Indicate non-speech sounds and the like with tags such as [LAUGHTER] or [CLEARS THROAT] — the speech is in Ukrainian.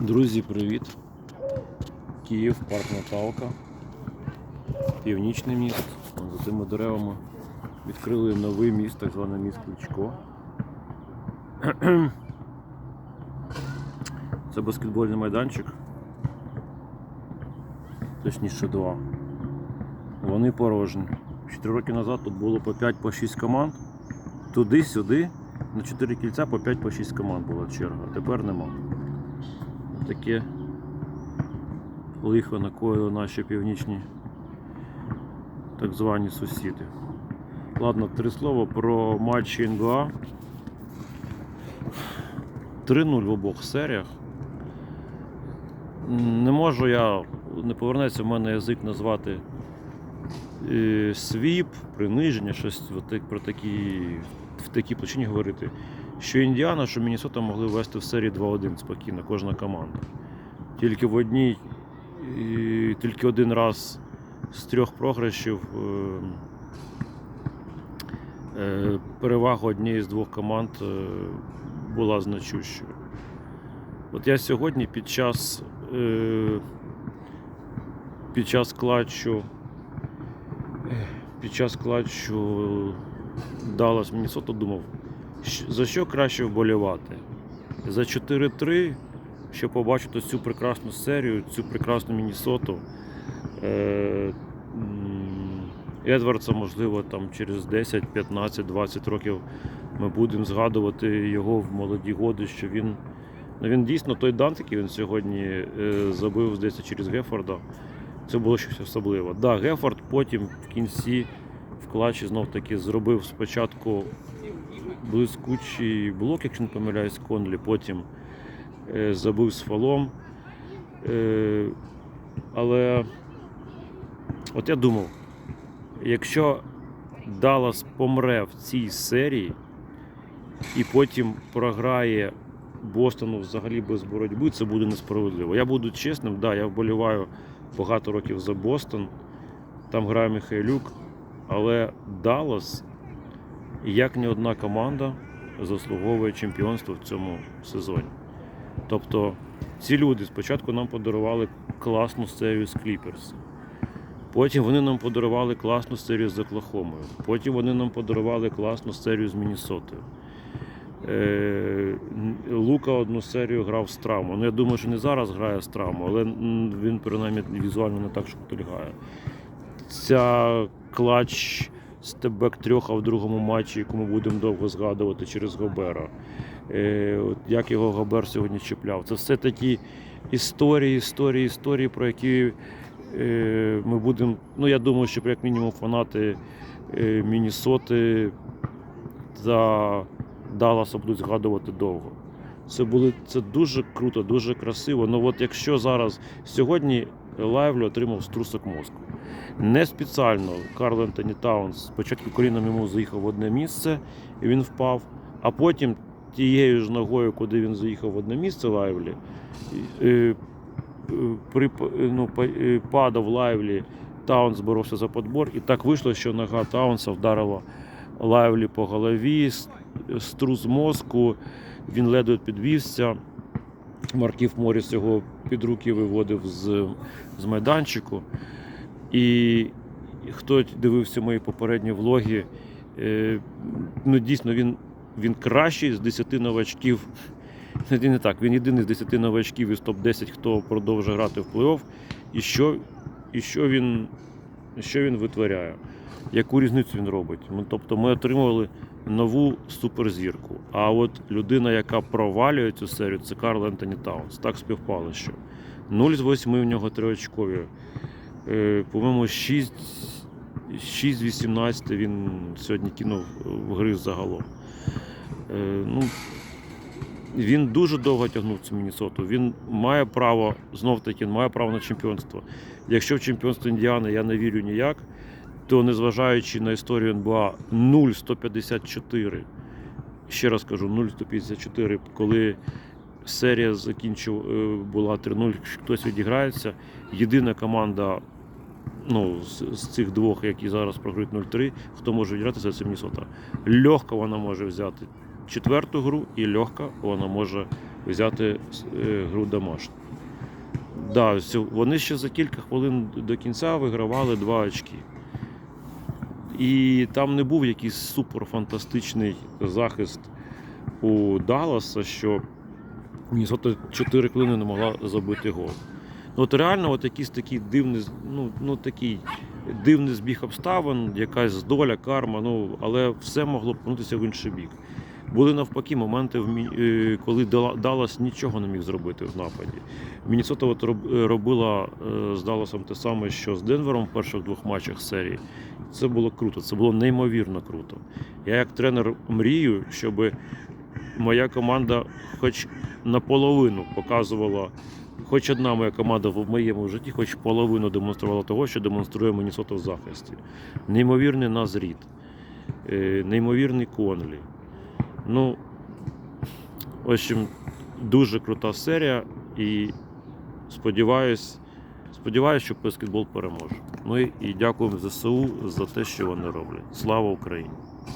Друзі, привіт! Київ, парк Наталка, північний міст. За тими деревами відкрили новий міст, так званий міст Кличко. [CLEARS THROAT] Це баскетбольний майданчик. Точніше два. Вони порожні. Чотири роки назад тут було по 5 по 6 команд. Туди-сюди на 4 кільця по 5 по 6 команд була черга. Тепер нема. Таке лихо накоїли наші північні так звані сусіди. Ладно, три слова про матчі НБА. 3-0 в обох серіях. Не можу я, не повернеться в мене язик назвати е, свіп, приниження, щось про такі, в такій площині говорити. Що Індіана, що Міннесота могли вести в серії 2-1 спокійно, кожна команда. Тільки в одній, тільки один раз з трьох програшів е, е, перевага однієї з двох команд е, була значущою. От я сьогодні під час, під час клатчу під час клатчу Даллас Міннесота думав, за що краще вболівати? За 4-3, щоб побачити цю прекрасну серію, цю прекрасну Міннесоту. Е, Едвардса, можливо, там через 10, 15, 20 років ми будемо згадувати його в молоді годи, що він. Ну, він дійсно той данк, який він сьогодні е, забив, здається, через Гефорда. Це було щось особливе. Да, Гефорд потім в кінці в клатчі знов таки зробив спочатку блискучий блок, якщо не помиляюсь, Конлі, потім е, забив з фалом. Е, але от я думав, якщо Даллас помре в цій серії і потім програє Бостону взагалі без боротьби, це буде несправедливо. Я буду чесним, да, я вболіваю багато років за Бостон. Там грає Михайлюк, але Даллас, як ні одна команда, заслуговує чемпіонство в цьому сезоні. Тобто ці люди спочатку нам подарували класну серію з Кліперс. Потім вони нам подарували класну серію з Оклахомою. Потім вони нам подарували класну серію з Міннесотою. Е, Лука одну серію грав з травмою. Ну, я думаю, що не зараз грає з травмою, але він принаймні візуально не так шкутильгає. Ця клач стебек трьох, а в другому матчі, яку ми будемо довго згадувати через Гобера. Е, от як його Гобер сьогодні чіпляв. Це все такі історії, історії, історії, про які е, ми будемо. Ну, я думаю, що як мінімум фанати е, Міннесоти та Далласа будуть згадувати довго. Це були це дуже круто, дуже красиво. Ну от якщо зараз сьогодні Лайвлі отримав струсок мозку. Не спеціально Карл Ентоні Таунс спочатку коліном йому заїхав в одне місце і він впав, а потім тією ж ногою, куди він заїхав в одне місце Лайвлі, е, при, ну, е, падав Лайвлі, Таунс боровся за подбор, і так вийшло, що нога Таунса вдарила Лайвлі по голові, струс мозку, він ледве підвівся. Марків Моріс його під руки виводив з, з майданчику. І хто дивився мої попередні влоги, е, ну дійсно він, він кращий з 10 новачків. Не, так, він єдиний з 10 новачків із топ-10, хто продовжує грати в плей-офф. І що, і що, він, що він витворяє? Яку різницю він робить? Ми, тобто ми отримували нову суперзірку. А от людина, яка провалює цю серію, це Карл Ентоні Таунс. Так співпало, що 0 з 8 в нього триочкові. Е, По-моєму, 6, 6 з 18 він сьогодні кинув в гри загалом. Е, Ну, він дуже довго тягнув цю Міннесоту. Він має право, знов таки, має право на чемпіонство. Якщо в чемпіонство Індіани я не вірю ніяк, то незважаючи на історію НБА 0-154, ще раз кажу, 0-154, коли серія закінчив, е, була 3-0, хтось відіграється. Єдина команда ну, з, з цих двох, які зараз програють 0-3, хто може відіграти, це Міннесота. Легко вона може взяти четверту гру і легка вона може взяти е, гру домашню. Да, вони ще за кілька хвилин до кінця вигравали два очки. І там не був якийсь суперфантастичний захист у Далласа, що Мінісота 4 хвилини не могла забити гол. Ну, от реально, от якийсь такий дивний, ну, ну, такий дивний збіг обставин, якась доля, карма, ну, але все могло пнутися в інший бік. Були навпаки моменти, е, коли Даллас нічого не міг зробити в нападі. Міннесота от е, робила е, з Далласом те саме, що з Денвером в перших двох матчах серії. Це було круто, це було неймовірно круто. Я як тренер мрію, щоб моя команда хоч наполовину показувала, хоч одна моя команда в моєму житті, хоч половину демонструвала того, що демонструє Міннесота в захисті. Неймовірний Назріт, неймовірний Конлі. Ну, в общем, дуже крута серія і сподіваюсь, сподіваюсь, що баскетбол переможе. Ну і, дякуємо ЗСУ за те, що вони роблять. Слава Україні!